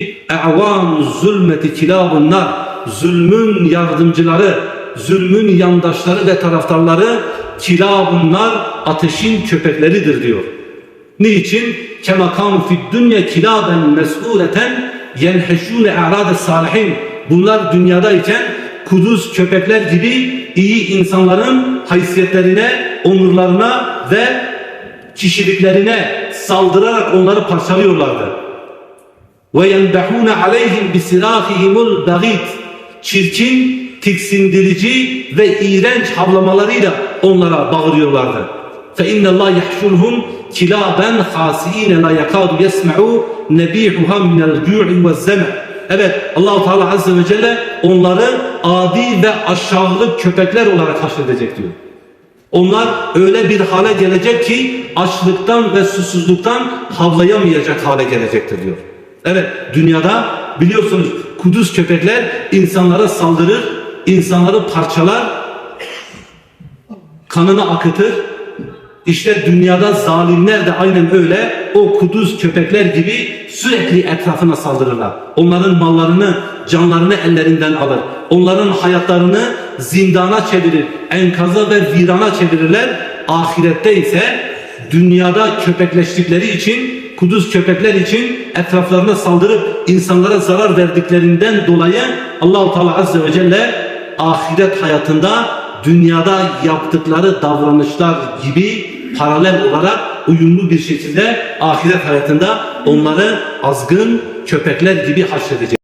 E'van zulmeti kilabunlar zulmün yardımcıları, zulmün yandaşları ve taraftarları kilabunlar ateşin köpekleridir diyor. Niçin? Kema kanu fid dünya kilaben mes'uleten yenheşûne e'râde salihin. Bunlar dünyadayken kuduz köpekler gibi iyi insanların haysiyetlerine, onurlarına ve kişiliklerine saldırarak onları parçalıyorlardı. Ve yenbehûne aleyhim bisirâhihimul bagît. Çirkin, tiksindirici ve iğrenç havlamalarıyla onlara bağırıyorlardı. Fe innallâh yahşurhum kilaben hâsiîne la yakâdu yesme'û nebîhuha minel cû'i ve zeme. Evet Allahu Teala Azze ve Celle onları adi ve aşağılık köpekler olarak haşredecek diyor. Onlar öyle bir hale gelecek ki açlıktan ve susuzluktan havlayamayacak hale gelecektir diyor. Evet dünyada biliyorsunuz kuduz köpekler insanlara saldırır, insanları parçalar, kanını akıtır. İşte dünyada zalimler de aynen öyle o kuduz köpekler gibi sürekli etrafına saldırırlar. Onların mallarını, canlarını ellerinden alır. Onların hayatlarını zindana çevirir, enkaza ve virana çevirirler. Ahirette ise dünyada köpekleştikleri için, kuduz köpekler için etraflarına saldırıp insanlara zarar verdiklerinden dolayı Allahu Teala Azze ve Celle ahiret hayatında dünyada yaptıkları davranışlar gibi paralel olarak uyumlu bir şekilde ahiret hayatında onları azgın köpekler gibi haşredecek.